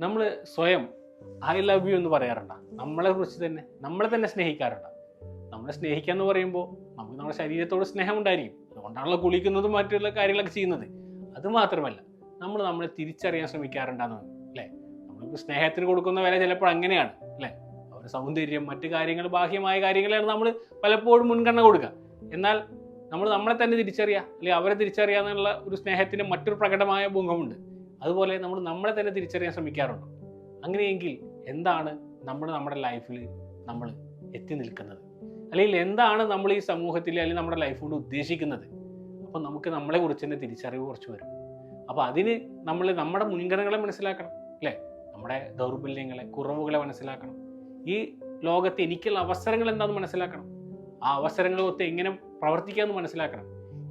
നമ്മൾ സ്വയം I love you എന്ന് പറയാറുണ്ട്. നമ്മളെ കുറിച്ച് തന്നെ നമ്മളെ തന്നെ സ്നേഹിക്കാറുണ്ട്. നമ്മളെ സ്നേഹിക്കുക എന്ന് പറയുമ്പോൾ നമുക്ക് നമ്മുടെ ശരീരത്തോട് സ്നേഹം ഉണ്ടായിരിക്കും അതുകൊണ്ടാണല്ലോ കുളിക്കുന്നതും മറ്റുള്ള കാര്യങ്ങളൊക്കെ ചെയ്യുന്നത്. അത് മാത്രമല്ല നമ്മൾ നമ്മളെ തിരിച്ചറിയാൻ ശ്രമിക്കാറുണ്ടെന്ന് അല്ലേ? നമ്മൾക്ക് സ്നേഹത്തിന് കൊടുക്കുന്ന വില ചിലപ്പോൾ അങ്ങനെയാണ് അല്ലേ? അവരുടെ സൗന്ദര്യം മറ്റു കാര്യങ്ങൾ ബാഹ്യമായ കാര്യങ്ങളാണ് നമ്മൾ പലപ്പോഴും മുൻഗണന കൊടുക്കുക. എന്നാൽ നമ്മൾ നമ്മളെ തന്നെ തിരിച്ചറിയുക അല്ലെങ്കിൽ അവരെ തിരിച്ചറിയാന്നുള്ള ഒരു സ്നേഹത്തിന് മറ്റൊരു പ്രകടമായ മുഖമുണ്ട് അതുപോലെ നമ്മൾ നമ്മളെ തന്നെ തിരിച്ചറിയാൻ ശ്രമിക്കാറുണ്ട്. അങ്ങനെയെങ്കിൽ എന്താണ് നമ്മൾ നമ്മുടെ ലൈഫിൽ നമ്മൾ എത്തി നിൽക്കുന്നത്? അല്ലെങ്കിൽ എന്താണ് നമ്മൾ ഈ സമൂഹത്തിൽ അല്ലെങ്കിൽ നമ്മുടെ ലൈഫ് കൊണ്ട് ഉദ്ദേശിക്കുന്നത്? അപ്പോൾ നമുക്ക് നമ്മളെ കുറിച്ച് തന്നെ തിരിച്ചറിവ് കുറച്ച് വരും. അപ്പോൾ അതിന് നമ്മൾ നമ്മുടെ മുൻഗണനകളെ മനസ്സിലാക്കണം അല്ലേ? നമ്മുടെ ദൗർബല്യങ്ങളെ കുറവുകളെ മനസ്സിലാക്കണം. ഈ ലോകത്ത് എനിക്കുള്ള അവസരങ്ങൾ എന്താണെന്ന് മനസ്സിലാക്കണം. ആ അവസരങ്ങളൊത്ത് എങ്ങനെ പ്രവർത്തിക്കാമെന്ന് മനസ്സിലാക്കണം.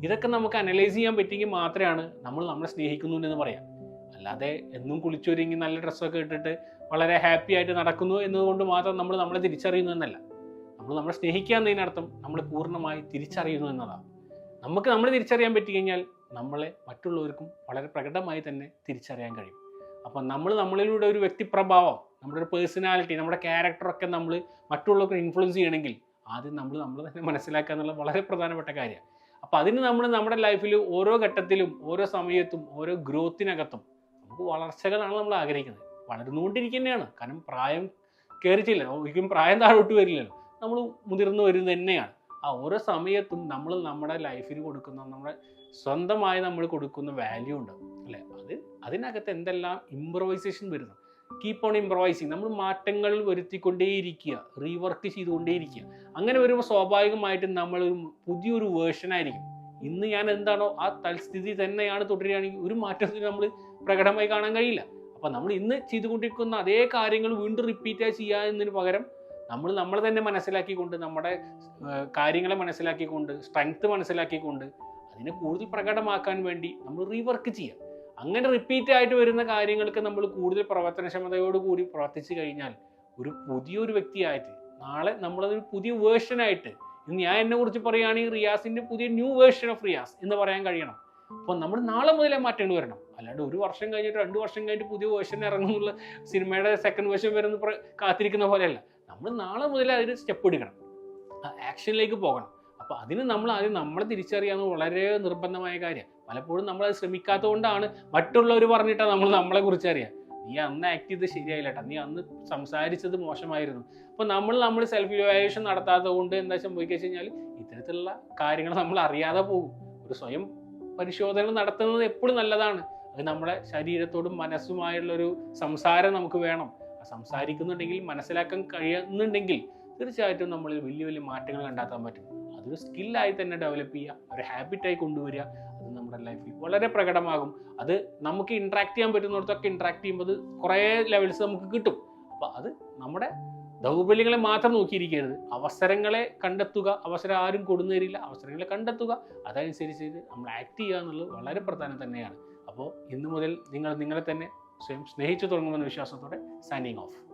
ഇതൊക്കെ നമുക്ക് അനലൈസ് ചെയ്യാൻ പറ്റിയെങ്കിൽ മാത്രമാണ് നമ്മൾ നമ്മളെ സ്നേഹിക്കുന്നു എന്ന് പറയാം. അല്ലാതെ എന്നും കുളിച്ചൊരുങ്ങി നല്ല ഡ്രസ്സൊക്കെ ഇട്ടിട്ട് വളരെ ഹാപ്പി ആയിട്ട് നടക്കുന്നു എന്നതുകൊണ്ട് മാത്രം നമ്മൾ നമ്മളെ തിരിച്ചറിയുന്നു എന്നല്ല. നമ്മൾ നമ്മളെ സ്നേഹിക്കുക എന്നതിനർത്ഥം നമ്മൾ പൂർണമായി തിരിച്ചറിയുന്നു എന്നതാണ്. നമുക്ക് നമ്മൾ തിരിച്ചറിയാൻ പറ്റി കഴിഞ്ഞാൽ നമ്മളെ മറ്റുള്ളവർക്കും വളരെ പ്രകടമായി തന്നെ തിരിച്ചറിയാൻ കഴിയും. അപ്പം നമ്മൾ നമ്മളിലൂടെ ഒരു വ്യക്തിപ്രഭാവം നമ്മുടെ ഒരു പേഴ്സണാലിറ്റി നമ്മുടെ ക്യാരക്ടറൊക്കെ നമ്മൾ മറ്റുള്ളവർക്ക് ഇൻഫ്ലുവൻസ് ചെയ്യണമെങ്കിൽ ആദ്യം നമ്മൾ നമ്മൾ തന്നെ മനസ്സിലാക്കുക എന്നുള്ള വളരെ പ്രധാനപ്പെട്ട കാര്യമാണ്. അപ്പം അതിന് നമ്മൾ നമ്മുടെ ലൈഫിൽ ഓരോ ഘട്ടത്തിലും ഓരോ സമയത്തും ഓരോ ഗ്രോത്തിനകത്തും നമുക്ക് വളർച്ചകളാണ് നമ്മൾ ആഗ്രഹിക്കുന്നത്. വളർന്നുകൊണ്ടിരിക്കുന്നതാണ്. കാരണം പ്രായം കയറിച്ചില്ല ഒരിക്കലും പ്രായം താഴോട്ട് വരില്ലല്ലോ. നമ്മൾ മുതിർന്നു വരുന്നത് തന്നെയാണ്. ആ ഓരോ സമയത്തും നമ്മൾ നമ്മുടെ ലൈഫിൽ കൊടുക്കുന്ന നമ്മുടെ സ്വന്തമായി നമ്മൾ കൊടുക്കുന്ന വാല്യൂ ഉണ്ട്. അല്ലേ? അത് അതിനകത്ത് എന്തെല്ലാം ഇമ്പ്രവൈസേഷൻ വരുന്നു? കീപ്പ് ഓൺ ഇമ്പ്രവൈസിങ് നമ്മൾ മാറ്റങ്ങൾ വരുത്തിക്കൊണ്ടേയിരിക്കുക. റീവർക്ക് ചെയ്തുകൊണ്ടേയിരിക്കുക. അങ്ങനെ വരുമ്പോൾ സ്വാഭാവികമായിട്ടും നമ്മൾ പുതിയൊരു വേർഷൻ ആയിരിക്കും. ഇന്ന് ഞാൻ എന്താണോ ആ തൽസ്ഥിതി തന്നെയാണ് തുടരുകയാണെങ്കിൽ ഒരു മാറ്റത്തിന് നമ്മൾ പ്രകടമായി കാണാൻ കഴിയില്ല. അപ്പം നമ്മൾ ഇന്ന് ചെയ്തുകൊണ്ടിരിക്കുന്ന അതേ കാര്യങ്ങൾ വീണ്ടും റിപ്പീറ്റ് ചെയ്യുക എന്നതിന് പകരം നമ്മൾ നമ്മളെ തന്നെ മനസ്സിലാക്കിക്കൊണ്ട് നമ്മുടെ കാര്യങ്ങളെ മനസ്സിലാക്കിക്കൊണ്ട് സ്ട്രെങ്ത് മനസ്സിലാക്കിക്കൊണ്ട് അതിനെ കൂടുതൽ പ്രകടമാക്കാൻ വേണ്ടി നമ്മൾ റീവർക്ക് ചെയ്യാം അങ്ങനെ റിപ്പീറ്റ് ആയിട്ട് വരുന്ന കാര്യങ്ങൾക്ക് നമ്മൾ കൂടുതൽ പ്രവർത്തനക്ഷമതയോട് കൂടി പ്രവർത്തിച്ചു കഴിഞ്ഞാൽ ഒരു പുതിയൊരു വ്യക്തിയായിട്ട് നാളെ നമ്മളതൊരു പുതിയ വേർഷനായിട്ട് ഞാൻ എന്നെ കുറിച്ച് പറയുകയാണെങ്കിൽ റിയാസിന്റെ പുതിയ ന്യൂ വേർഷൻ ഓഫ് റിയാസ് എന്ന് പറയാൻ കഴിയണം. അപ്പോൾ നമ്മൾ നാളെ മുതലേ മാറ്റേണ്ടി വരണം. അല്ലാണ്ട് ഒരു വർഷം കഴിഞ്ഞിട്ട് രണ്ട് വർഷം കഴിഞ്ഞിട്ട് പുതിയ വേർഷൻ ഇറങ്ങുന്നുള്ള സിനിമയുടെ സെക്കൻഡ് വേർഷൻ വരുന്ന കാത്തിരിക്കുന്ന പോലെയല്ല. നമ്മൾ നാളെ മുതലേ അതിന് സ്റ്റെപ്പ് എടുക്കണം. ആക്ഷനിലേക്ക് പോകണം. അപ്പോൾ അതിന് നമ്മൾ ആദ്യം നമ്മളെ തിരിച്ചറിയാവുന്ന വളരെ നിർബന്ധമായ കാര്യം. പലപ്പോഴും നമ്മൾ അത് ശ്രമിക്കാത്തതുകൊണ്ടാണ് മറ്റുള്ളവർ പറഞ്ഞിട്ടാണ് നമ്മൾ നമ്മളെ കുറിച്ച് അറിയാം. നീ അന്ന് ആക്ട് ചെയ്ത് ശരിയായില്ലട്ടാ. നീ അന്ന് സംസാരിച്ചത് മോശമായിരുന്നു. അപ്പോൾ നമ്മൾ നമ്മൾ സെൽഫ് ഇവാലുവേഷൻ നടത്താത്തത് കൊണ്ട് എന്താ സംഭവിക്കുക വെച്ച് കഴിഞ്ഞാൽ ഇത്തരത്തിലുള്ള കാര്യങ്ങൾ നമ്മൾ അറിയാതെ പോകും. ഒരു സ്വയം പരിശോധന നടത്തുന്നത് എപ്പോഴും നല്ലതാണ്. അത് നമ്മുടെ ശരീരത്തോടും മനസ്സുമായുള്ളൊരു സംസാരം നമുക്ക് വേണം. സംസാരിക്കുന്നുണ്ടെങ്കിൽ മനസ്സിലാക്കാൻ കഴിയുന്നുണ്ടെങ്കിൽ തീർച്ചയായിട്ടും നമ്മൾ വലിയ വലിയ മാറ്റങ്ങൾ കണ്ടെത്താൻ പറ്റും. അതൊരു സ്കില്ലായി തന്നെ ഡെവലപ്പ് ചെയ്യുക ഒരു ഹാബിറ്റായി കൊണ്ടുവരിക അത് നമ്മുടെ ലൈഫിൽ വളരെ പ്രകടമാകും. അത് നമുക്ക് ഇൻട്രാക്ട് ചെയ്യാൻ പറ്റുന്നിടത്തൊക്കെ ഇൻട്രാക്ട് ചെയ്യുമ്പോൾ അത് കുറേ ലെവൽസ് നമുക്ക് കിട്ടും. അപ്പോൾ അത് നമ്മുടെ ദൗർബല്യങ്ങളെ മാത്രം നോക്കിയിരിക്കരുത്. അവസരങ്ങളെ കണ്ടെത്തുക അവസരം ആരും കൊടുന്നു തരില്ല അവസരങ്ങളെ കണ്ടെത്തുക അതനുസരിച്ച് നമ്മൾ ആക്ട് ചെയ്യുക എന്നുള്ളത് വളരെ പ്രധാനം തന്നെയാണ്. അപ്പോൾ ഇന്നു മുതൽ നിങ്ങൾ നിങ്ങളെ തന്നെ സ്വയം സ്നേഹിച്ചു തുടങ്ങുമെന്ന വിശ്വാസത്തോടെ സൈനിങ് ഓഫ്